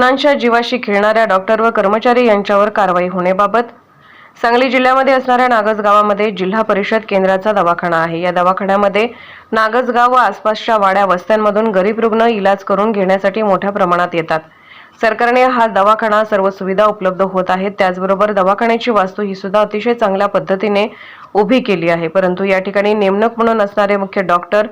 रुग्णांच्या जीवाशी खेळणाऱ्या डॉक्टर व कर्मचारी यांच्यावर कारवाई होण्याबाबत सांगली जिल्ह्यामध्ये असणाऱ्या नागसगावामध्ये जिल्हा परिषद केंद्राचा दवाखाना आहे. या दवाखान्यामध्ये नागसगाव व आसपासच्या वाड्या वस्त्यांमधून गरीब रुग्ण इलाज करून घेण्यासाठी मोठ्या प्रमाणात येतात. सरकारने हा दवाखाना सर्व सुविधा उपलब्ध होत आहेत. त्याचबरोबर दवाखान्याची वास्तू ही सुद्धा अतिशय चांगल्या पद्धतीने उभी केली आहे. परंतु या ठिकाणी नेमणूक म्हणून असणारे मुख्य डॉक्टर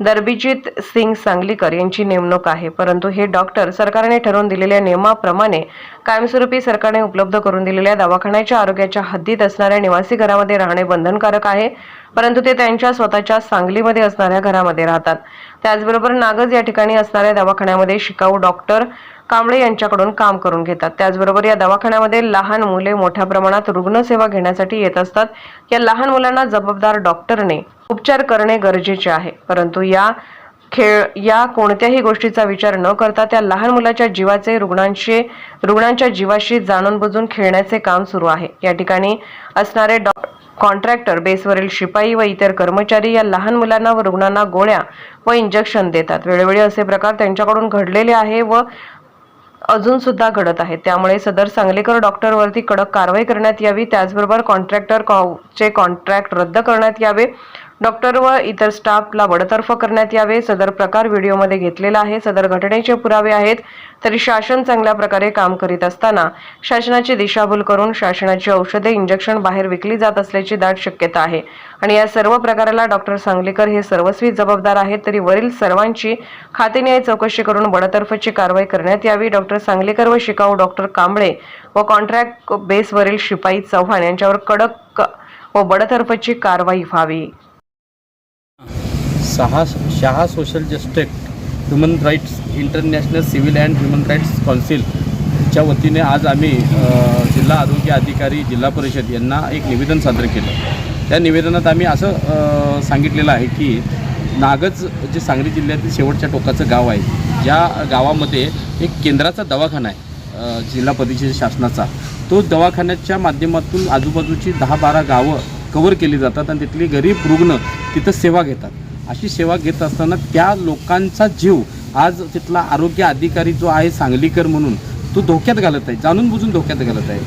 दरबिजित सिंग सांगलीकर यांची नेमणूक आहे. परंतु हे डॉक्टर सरकारने ठरवून दिलेल्या नियमाप्रमाणे कायमस्वरूपी सरकारने उपलब्ध करून दिलेल्या दवाखान्याच्या आरोग्याच्या हद्दीत असणाऱ्या निवासी घरामध्ये राहणे बंधनकारक आहे. परंतु ते त्यांच्या स्वतःच्या सांगलीमध्ये असणाऱ्या घरामध्ये राहतात. त्याचबरोबर नागज या ठिकाणी असणाऱ्या दवाखान्यामध्ये शिकाऊ डॉक्टर कांबळे यांच्याकडून काम करून घेतात. त्याचबरोबर या दवाखान्यामध्ये लहान मुले मोठ्या प्रमाणात रुग्णसेवा घेण्यासाठी येत असतात. या लहान मुलांना जबाबदार डॉक्टरने उपचार करणे गरजेचे आहे. परंतु या खेळ या कोणत्याही गोष्टीचा विचार न करता त्या लहान मुलाच्या जीवाचे रुग्णांशी रुग्णांच्या जीवाशी जाणून बुजून खेळण्याचे काम सुरू आहे. या ठिकाणी असणारे डॉ कॉन्ट्रॅक्टर बेसवरील शिपाई व इतर कर्मचारी या लहान मुलांना व रुग्णांना गोळ्या व इंजेक्शन देतात. वेळोवेळी असे प्रकार त्यांच्याकडून घडलेले आहे व अजून सुद्धा घडत आहे. त्यामुळे सदर सांगलीकर डॉक्टरवरती कडक कारवाई करण्यात यावी. त्याचबरोबर कॉन्ट्रॅक्टर कॉ- चे कॉन्ट्रॅक्ट रद्द करण्यात यावे. डॉक्टर व इतर स्टाफला बडतर्फ करण्यात यावे. सदर प्रकार व्हिडिओमध्ये घेतलेला आहे. सदर घटनेचे पुरावे आहेत. तरी शासन चांगल्या प्रकारे काम करीत असताना शासनाची दिशाभूल करून शासनाची औषधे इंजेक्शन बाहेर विकली जात असल्याची दाट शक्यता आहे. आणि या सर्व प्रकाराला डॉक्टर सांगलीकर हे सर्वस्वी जबाबदार आहेत. तरी वरील सर्वांची खातेन्याय चौकशी करून बडतर्फची कारवाई करण्यात यावी. डॉक्टर सांगलीकर व शिकाऊ डॉक्टर कांबळे व कॉन्ट्रॅक्ट बेसवरील शिपाई चव्हाण यांच्यावर कडक व बडतर्फची कारवाई व्हावी. सहा Shah social justice human rights international civil and human rights काउन्सिलच्या वतीने आज आम्ही जिल्हा आरोग्य अधिकारी जिल्हा परिषद यांना एक निवेदन सादर केलं. त्या निवेदनात आम्ही असं सांगितलेलं आहे की नागज जे सांगली जिल्ह्यातील शेवटच्या टोकाचं गाव आहे ज्या गावामध्ये एक केंद्राचा दवाखाना आहे जिल्हा परिषद शासनाचा. तो दवाखान्याच्या माध्यमातून आजूबाजूची दहा बारा गावं कवर केली जातात आणि तिथली गरीब रुग्ण तिथं सेवा घेतात. अशी सेवा घेत असताना त्या लोकांचा जीव आज तिथला आरोग्य अधिकारी जो आहे सांगलीकर म्हणून तो धोक्यात घालत आहे. जाणून बुजून धोक्यात घालत आहे.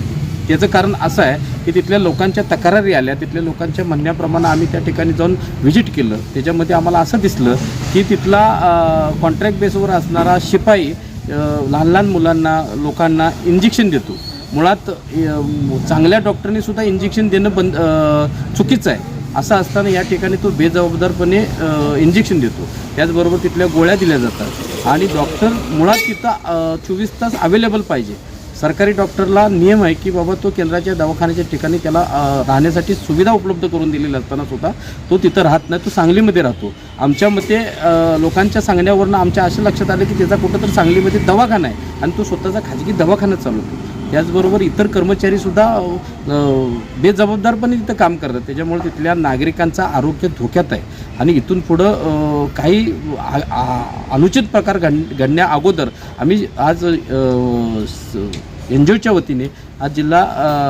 त्याचं कारण असं आहे की तिथल्या लोकांच्या तक्रारी आल्या तिथल्या लोकांच्या म्हणण्याप्रमाणे आम्ही त्या ठिकाणी जाऊन व्हिजिट केलं. त्याच्यामध्ये आम्हाला असं दिसलं की तिथला कॉन्ट्रॅक्ट बेसवर असणारा शिपाई लहान लहान मुलांना लोकांना इंजेक्शन देतो. मुळात चांगल्या डॉक्टरने सुद्धा इंजेक्शन देणं बंद चुकीचं आहे. असं असताना या ठिकाणी तो बेजबाबदारपणे इंजेक्शन देतो. त्याचबरोबर तिथल्या गोळ्या दिल्या जातात. आणि डॉक्टर मुळात तिथं चोवीस तास अवेलेबल पाहिजे. सरकारी डॉक्टरला नियम आहे की बाबा तो केंद्राच्या दवाखान्याच्या ठिकाणी त्याला राहण्यासाठी सुविधा उपलब्ध करून दिलेली असताना सुद्धा तो तिथं राहत नाही तो सांगलीमध्ये राहतो. आमच्या मते लोकांच्या सांगण्यावरनं आमच्या असं लक्षात आलं की त्याचा कुठं तर सांगलीमध्ये दवाखाना आहे. आणि तो स्वतःचा खाजगी दवाखाना चालवतो. त्याचबरोबर इतर कर्मचारीसुद्धा बेजबाबदारपणे तिथं काम करतात. त्याच्यामुळे तिथल्या नागरिकांचं आरोग्य धोक्यात आहे. आणि इथून पुढं काही अनुचित प्रकार घड घडण्या अगोदर आम्ही आज एन जी ओच्या वतीने आज जिल्हा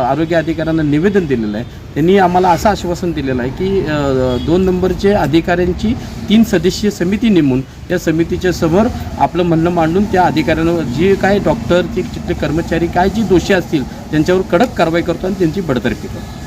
आरोग्य अधिकाऱ्यांना निवेदन दिलेलं आहे. त्यांनी आम्हाला असं आश्वासन दिलेलं आहे की दोन नंबरचे अधिकाऱ्यांची तीन सदस्यीय समिती नेमून त्या समितीच्या समोर आपलं म्हणणं मांडून त्या अधिकाऱ्यांवर जे काय डॉक्टर ते कर्मचारी काय जे दोषी असतील त्यांच्यावर कडक कारवाई करतो आणि त्यांची बडतर्फी करतो.